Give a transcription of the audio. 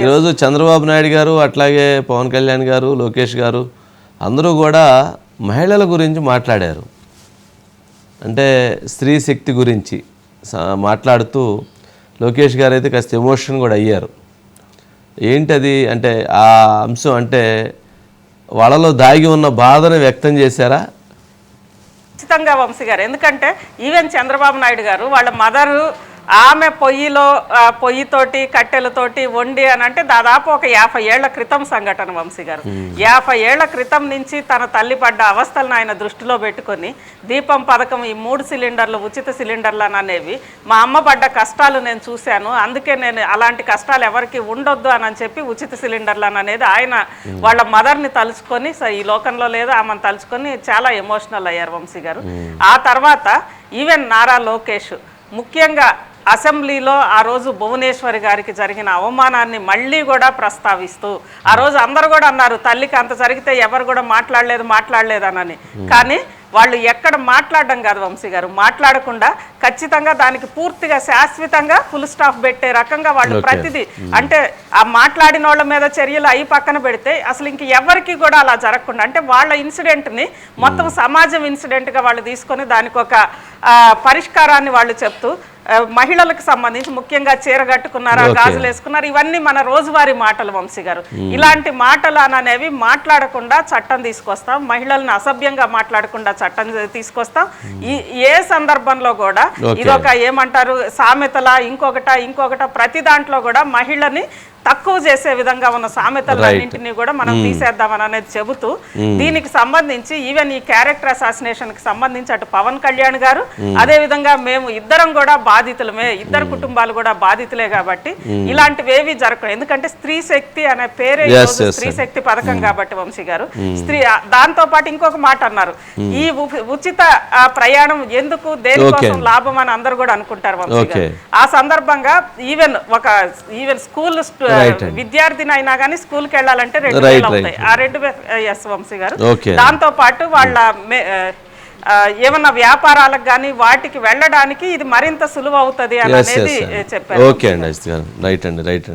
ఈరోజు చంద్రబాబు నాయుడు గారు అట్లాగే పవన్ కళ్యాణ్ గారు లోకేష్ గారు అందరూ కూడా మహిళల గురించి మాట్లాడారు. అంటే స్త్రీ శక్తి గురించి మాట్లాడుతూ లోకేష్ గారు అయితే కాస్త ఎమోషన్ కూడా అయ్యారు. ఏంటది అంటే ఆ అంశం అంటే వాళ్ళలో దాగి ఉన్న బాధను వ్యక్తం చేశారా? ఖచ్చితంగా వంశీ గారు. ఎందుకంటే ఈవెన్ చంద్రబాబు నాయుడు గారు వాళ్ళ మదరు ఆమె పొయ్యిలో పొయ్యితోటి కట్టెలతోటి వండి అని అంటే దాదాపు ఒక యాభై ఏళ్ళ క్రితం సంఘటన వంశీ గారు. యాభై ఏళ్ళ క్రితం నుంచి తన తల్లి పడ్డ అవస్థలను ఆయన దృష్టిలో పెట్టుకొని దీపం పథకం ఈ మూడు సిలిండర్లు ఉచిత సిలిండర్లు అని అనేవి మా అమ్మ పడ్డ కష్టాలు నేను చూశాను అందుకే నేను అలాంటి కష్టాలు ఎవరికి ఉండొద్దు అని అని చెప్పి ఉచిత సిలిండర్లు అని అనేది ఆయన వాళ్ళ మదర్ని తలుచుకొని "స- ఈ లోకంలో లేదు ఆమెను తలుచుకొని చాలా ఎమోషనల్ అయ్యారు వంశీ గారు. ఆ తర్వాత ఈవెన్ నారా లోకేష్ ముఖ్యంగా అసెంబ్లీలో ఆ రోజు భువనేశ్వరి గారికి జరిగిన అవమానాన్ని మళ్ళీ కూడా ప్రస్తావిస్తూ ఆ రోజు అందరు కూడా అన్నారు తల్లికి అంత జరిగితే ఎవరు కూడా మాట్లాడలేదు మాట్లాడలేదు అనని కానీ వాళ్ళు ఎక్కడ మాట్లాడడం కాదు వంశీ గారు. మాట్లాడకుండా ఖచ్చితంగా దానికి పూర్తిగా శాశ్వతంగా ఫుల్ స్టాప్ పెట్టే రకంగా వాళ్ళు ప్రతిదీ అంటే ఆ మాట్లాడిన వాళ్ళ మీద చర్యలు అయి పక్కన పెడితే అసలు ఇంక ఎవరికి కూడా అలా జరగకుండా అంటే వాళ్ళ ఇన్సిడెంట్ని మొత్తం సమాజం ఇన్సిడెంట్గా వాళ్ళు తీసుకొని దానికి ఒక పరిష్కారాన్ని వాళ్ళు చెప్తూ మహిళలకు సంబంధించి ముఖ్యంగా చీర కట్టుకున్నారా గాజులు వేసుకున్నారు ఇవన్నీ మన రోజువారీ మాటలు వంశీ గారు. ఇలాంటి మాటలు అని అనేవి మాట్లాడకుండా చట్టం తీసుకొస్తాం మహిళల్ని అసభ్యంగా మాట్లాడకుండా చట్టం తీసుకొస్తాం. ఈ ఏ సందర్భంలో కూడా. ఇదొక ఏమంటారు సామెతల ఇంకొకట ఇంకొకట ప్రతి దాంట్లో కూడా మహిళని తక్కువ చేసే విధంగా ఉన్న సామెతలన్నింటినీ కూడా మనం తీసేద్దామని అనేది చెబుతూ దీనికి సంబంధించి ఈవెన్ ఈ క్యారెక్టర్ అసాసినేషన్కి సంబంధించి అటు పవన్ కళ్యాణ్ గారు అదే విధంగా మేము ఇద్దరం కూడా బాధితులమే ఇద్దరు కుటుంబాలు కూడా బాధితులే కాబట్టి ఇలాంటివి ఏవి జరగవు ఎందుకంటే స్త్రీ శక్తి అనే పేరే స్త్రీ శక్తి పథకం కాబట్టి వంశీ గారు. స్త్రీ దాంతో పాటు ఇంకొక మాట అన్నారు. ఈ ఉచిత ప్రయాణం ఎందుకు దేనికోసం లాభం అని అందరూ కూడా అనుకుంటారు వంశీ గారు. ఆ సందర్భంగా ఈవెన్ ఒక ఈవెన్ స్కూల్. విద్యార్థిని అయినా కానీ స్కూల్కి వెళ్ళాలంటే రెండు వేలు. అవుతాయి. ఆ రెండు ఎస్ వంశీ గారు. దాంతో పాటు వాళ్ళ ఆ, ఏమన్నా వ్యాపారాలకు కానీ వాటికి వెళ్ళడానికి ఇది మరింత సులువు అవుతుంది అనేది చెప్పారు. ఓకే అండి రైట్ అండి రైట్ అండి.